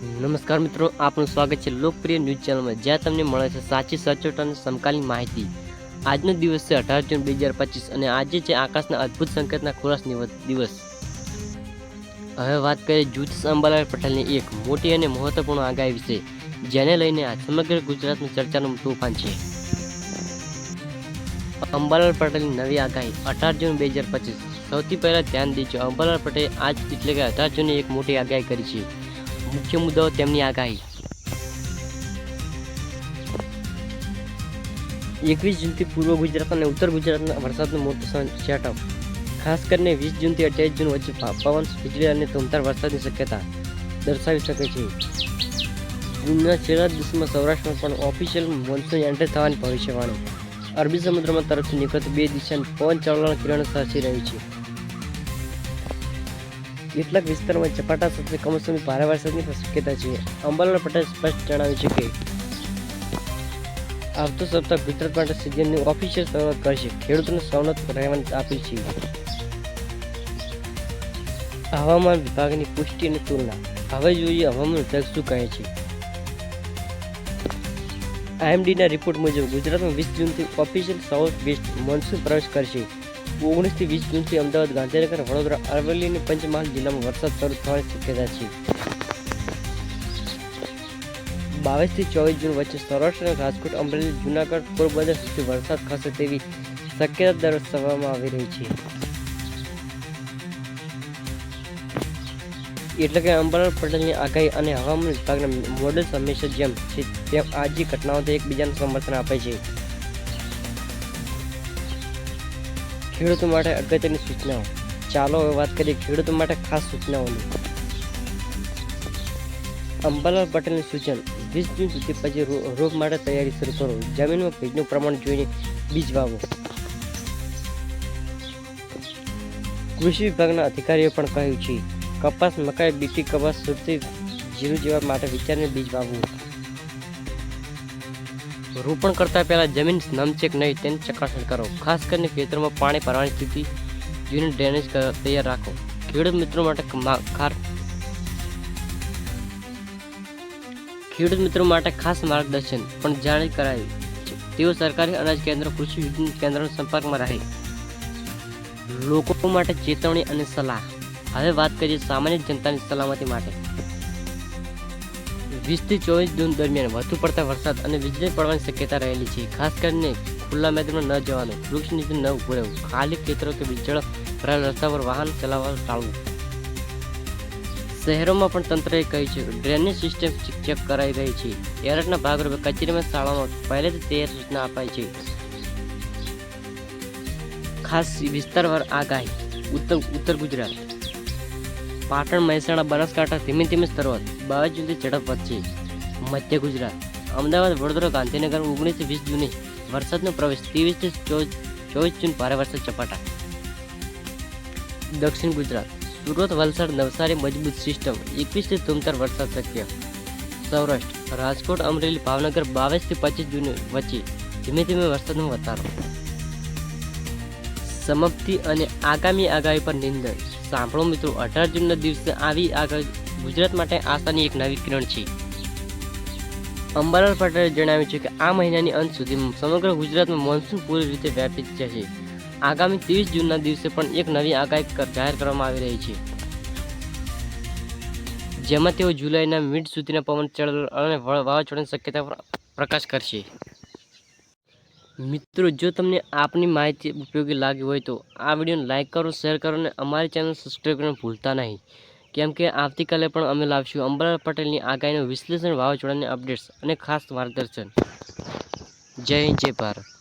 નમસ્કાર મિત્રો, આપનું સ્વાગત છે લોકપ્રિય ન્યૂઝ ચેનલમાં, જ્યાં તમને મળે છે સાચી, સચોટ અને સમકાલીન માહિતી. આજનો દિવસ છે અઢાર જૂન બે હજાર પચીસ અને આજે છે આકાશના અદ્ભુત સંકેતના ખુલાસ દિવસ. હવે વાત કરીએ જ્યોતિષ અંબાલાલ પટેલની એક મોટી અને મહત્વપૂર્ણ આગાહી વિશે, જેને લઈને આ સમગ્ર ગુજરાતમાં ચર્ચાનું તોફાન છે. અંબાલાલ પટેલની નવી આગાહી અઢાર જૂન બે હજાર પચીસ. સૌથી પહેલાં ધ્યાન દેજો, અંબાલાલ પટેલે આજ એટલે કે અઢાર જૂને એક મોટી આગાહી કરી છે. મુખ્ય મુદ્દાઓ તેમની આગાહી. એકવીસ જૂનથી પૂર્વ ગુજરાત અને ઉત્તર ગુજરાતના વરસાદનું મોટું સેટઅપ ખાસ કરીને વીસ જૂનથી અઠ્યાવીસ જૂન વચ્ચે પવન, વીજળી અને ધૂમધાર વરસાદની શક્યતા દર્શાવી શકે છે. જૂનના છેલ્લા દિવસમાં સૌરાષ્ટ્રમાં પણ ઓફિશિયલ મોન્સૂન એન્ટર થવાની ભવિષ્યવાણી. અરબી સમુદ્રમાં તરફથી નીકળતી બે દિશાની પવન ચળવળ કિરણ સાચી રહી છે. કેટલાક વિસ્તારોમાં ઝપાટા સાથે કમોસમી ભારે વરસાદની શક્યતા છે. અંબાલાલ પટેલ સ્પષ્ટ જણાવ્યું છે કે આવતો સપ્તાહ ગુજરાત માટે સિઝનની ઓફિશિયલ શરૂઆત કરશે. ખેડૂતોને સવલત રહેવાની આપી છે. હવામાન વિભાગની પુષ્ટિ અને તુલના. હવે જોઈએ હવામાન વિભાગ શું કહે છે. આઈએમડીના રિપોર્ટ મુજબ ગુજરાતમાં વીસ જૂનથી ઓફિશિયલ સાઉથ વેસ્ટ મોન્સૂન પ્રવેશ કરશે. ઓગણીસથી વીસ જૂનથી અમદાવાદ, ગાંધીનગર, વડોદરા, અરવલ્લી અને પંચમહાલ જિલ્લામાં વરસાદ શરૂ થવાની શક્યતા છે. બાવીસથી ચોવીસ જૂન વચ્ચે સૌરાષ્ટ્ર રાજકોટ, અમરેલી, જૂનાગઢ, પોરબંદર સુધી વરસાદ ખસે તેવી શક્યતા દર્શાવવામાં આવી રહી છે. એટલે કે અંબાલાલ પટેલની આગાહી અને હવામાન વિભાગના મોડેલ હંમેશા જેમ છે, તેમ આજી ઘટનાઓ એકબીજાને સમર્થન આપે છે. ખેડૂતો માટે અગત્યની સૂચનાઓ. ચાલો હવે વાત કરીએ ખેડૂતો માટે ખાસ સૂચનાઓની. અંબાલાલ પટેલનું સૂચન, વીસ જૂન સુધી પછી રોગ માટે તૈયારી શરૂ કરો. જમીનમાં ભેજનું પ્રમાણ જોઈને બીજ વાવો. કૃષિ વિભાગના અધિકારીઓ પણ કહ્યું છે, કપાસ, મકાઈ બીટી કપાસ, સુરતી જીરું જેવા માટે વિચારને બીજ વાવવું. રોપણ કરતા પહેલા જમીન નમચેક નહીં તેની ચકાસણી કરો. ખાસ કરીને ખેતરમાં પાણી ભરવાની સ્થિતિ યુનિટ ડ્રેનેજ તૈયાર રાખો. ખેડૂત મિત્રો માટે ખેડૂત મિત્રો માટે ખાસ માર્ગદર્શન, પણ જાણી કરાયું. તેઓ સરકારી અનાજ કેન્દ્ર, કૃષિ વિજ્ઞાન કેન્દ્રના સંપર્કમાં રહે. લોકો માટે ચેતવણી અને સલાહ. હવે વાત કરીએ સામાન્ય જનતાની સલામતી માટે. વીસથી ચોવીસ જૂન દરમિયાન વધુ પડતા વરસાદ અને વીજળી પડવાની શક્યતા રહેલી છે. ખાસ કરીને ખુલ્લા મેદાનમાં ન જવાનું, વૃક્ષ નીચે ન ઉભું રહેવું, ખાલી ખેતરો કે વીજળ ભરાયેલા રસ્તા પર વાહન ચલાવવાનું ટાળવું. શહેરોમાં પણ તંત્રએ કહ્યું છે, ડ્રેનેજ સિસ્ટમ ચેક કરાઈ રહી છે. એરટના ભાગરૂપે કચેરીમાં શાળામાં પહેલેથી તૈયાર સૂચના અપાઈ છે. ખાસ વિસ્તારવાર આગાહી ઉત્તર ઉત્તર ગુજરાત. પાટણ મહેસાણા બનાસકાંઠા ધીમે ધીમે શરૂઆત. બાવીસ જૂનથી ઝડપ વધશે. મધ્ય ગુજરાત. અમદાવાદ, વડોદરા, ગાંધીનગર ઓગણીસથી વીસ જૂને વરસાદનો પ્રવેશ ત્રેવીસથી ચોવીસ જૂન ભારે વરસાદ ચપાટા દક્ષિણ ગુજરાત. સુરત, વલસાડ, નવસારી મજબૂત સિસ્ટમ. એકવીસથી ધૂમધાર વરસાદ શક્ય. સૌરાષ્ટ્ર. રાજકોટ, અમરેલી, ભાવનગર બાવીસથી પચીસ જૂન વચ્ચે ધીમે ધીમે વરસાદનો વધારો. સમાપ્તિ અને આગામી આગાહી પર નિંદન સાંભળો મિત્રો, અઢાર જૂનના દિવસે આવી આગળ ગુજરાત માટે આશાની એક નવી કિરણ છે. અંબાલાલ પટેલે જણાવ્યું છે કે, આ મહિનાની અંત સુધી સમગ્ર ગુજરાતમાં મોન્સૂન પૂરી રીતે વ્યાપી જશે. આગામી ત્રીસ જૂનના દિવસે પણ એક નવી આગાહી જાહેર કરવામાં આવી રહી છે. જેમાં તેઓ જુલાઈના મિડ સુધીના પવન, ચળવળ અને વાવાઝોડાની શક્યતા પર, પ્રકાશ કરશે. મિત્રો, જો તમને આપની માહિતી ઉપયોગી લાગી હોય તો આ વિડીયોને લાઇક કરો, શેર કરો અને અમારી ચેનલ સબસ્ક્રાઈબ કરવાનું ભૂલતા નહીં. કેમ કે આવતીકાલે પણ અમે લાવશું અંબાલાલ પટેલની આગાહીનું વિશ્લેષણ વાવાઝોડાની અપડેટ્સ અને ખાસ માર્ગદર્શન. જય જય ભારત.